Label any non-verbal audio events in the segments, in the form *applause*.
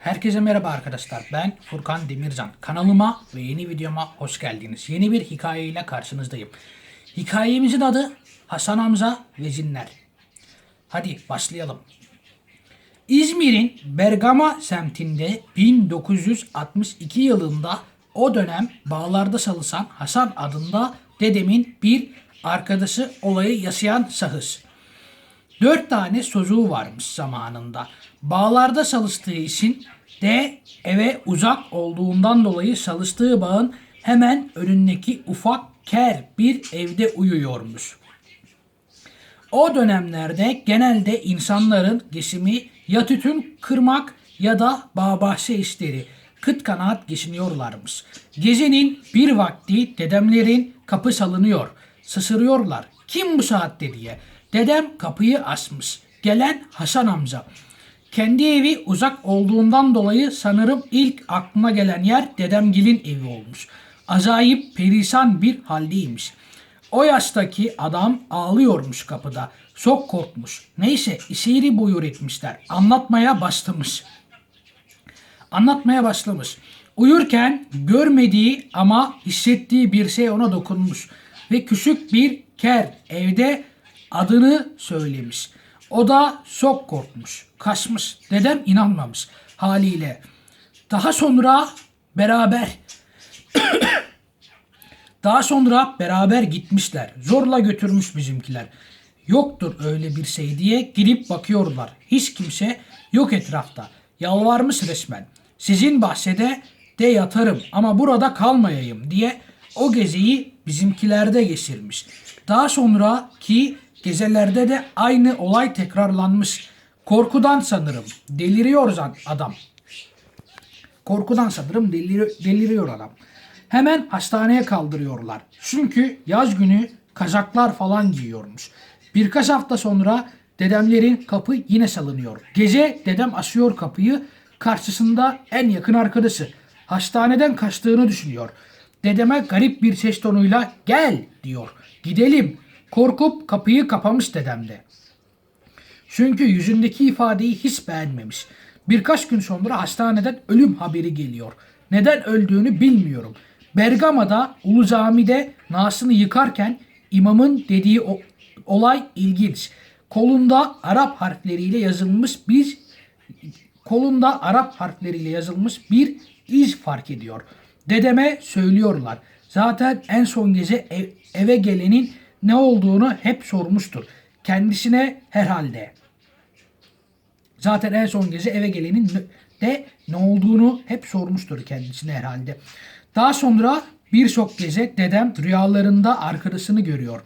Herkese merhaba arkadaşlar. Ben Furkan Demircan. Kanalıma ve yeni videoma hoş geldiniz. Yeni bir hikayeyle karşınızdayım. Hikayemizin adı Hasan Hamza ve Cinler. Hadi başlayalım. İzmir'in Bergama semtinde 1962 yılında o dönem bağlarda çalışan Hasan adında dedemin bir arkadaşı olayı yaşayan şahıs. Dört tane çocuğu varmış zamanında. Bağlarda çalıştığı için de eve uzak olduğundan dolayı çalıştığı bağın hemen önündeki ufak ker bir evde uyuyormuş. O dönemlerde genelde insanların geçimi ya tütün kırmak ya da bağ bahçe işleri kıt kanaat geçiniyorlarmış. Gecenin bir vakti dedemlerin kapı salınıyor. Şaşırıyorlar. Kim bu saatte diye. Dedem kapıyı açmış. Gelen Hasan amca. Kendi evi uzak olduğundan dolayı sanırım ilk aklına gelen yer dedemgilin evi olmuş. Acayip perişan bir haldeymiş. O yaştaki adam ağlıyormuş kapıda. Çok korkmuş. Neyse işeri buyur etmişler. Anlatmaya başlamış. Anlatmaya başlamış. Uyurken görmediği ama hissettiği bir şey ona dokunmuş. Ve küçük bir ker evde adını söylemiş. O da çok korkmuş. Kaçmış. Dedem inanmamış haliyle. Daha sonra beraber *coughs* daha sonra beraber gitmişler. Zorla götürmüş bizimkiler. Yoktur öyle bir şey diye gidip bakıyorlar. Hiç kimse yok etrafta. Yalvarmış resmen. Sizin bahçede de yatarım ama burada kalmayayım diye o gezeyi bizimkilerde geçirmiş. Daha sonraki gezelerde de aynı olay tekrarlanmış. Korkudan sanırım. Deliriyor adam. Korkudan sanırım deliriyor, deliriyor adam. Hemen hastaneye kaldırıyorlar. Çünkü yaz günü kazaklar falan giyiyormuş. Birkaç hafta sonra dedemlerin kapı yine salınıyor. Gece dedem asıyor kapıyı. Karşısında en yakın arkadaşı. Hastaneden kaçtığını düşünüyor. Dedeme garip bir ses tonuyla gel diyor. Gidelim. Korkup kapıyı kapamış dedem de. Çünkü yüzündeki ifadeyi hiç beğenmemiş. Birkaç gün sonra hastaneden ölüm haberi geliyor. Neden öldüğünü bilmiyorum. Bergama'da Ulu Cami'de nasını yıkarken imamın dediği o, olay ilginç. Kolunda Arap harfleriyle yazılmış bir kolunda Arap harfleriyle yazılmış bir iz fark ediyor. Dedeme söylüyorlar. Zaten en son gece ev- eve gelenin ne olduğunu hep sormuştur. Kendisine herhalde. Zaten en son gece eve gelenin de ne olduğunu hep sormuştur kendisine herhalde. Daha sonra birçok gece dedem rüyalarında arkadaşını görüyor.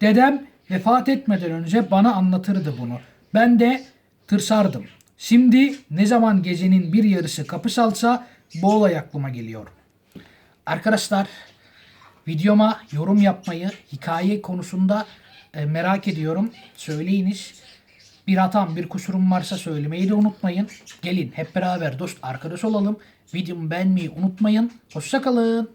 Dedem vefat etmeden önce bana anlatırdı bunu. Ben de tırsardım. Şimdi ne zaman gecenin bir yarısı kapı çalsa bu olay aklıma geliyor. Arkadaşlar videoma yorum yapmayı, hikaye konusunda e, merak ediyorum. Söyleyiniz. Bir hatam, bir kusurum varsa söylemeyi de unutmayın. Gelin hep beraber dost arkadaş olalım. Videomu beğenmeyi unutmayın. Hoşçakalın.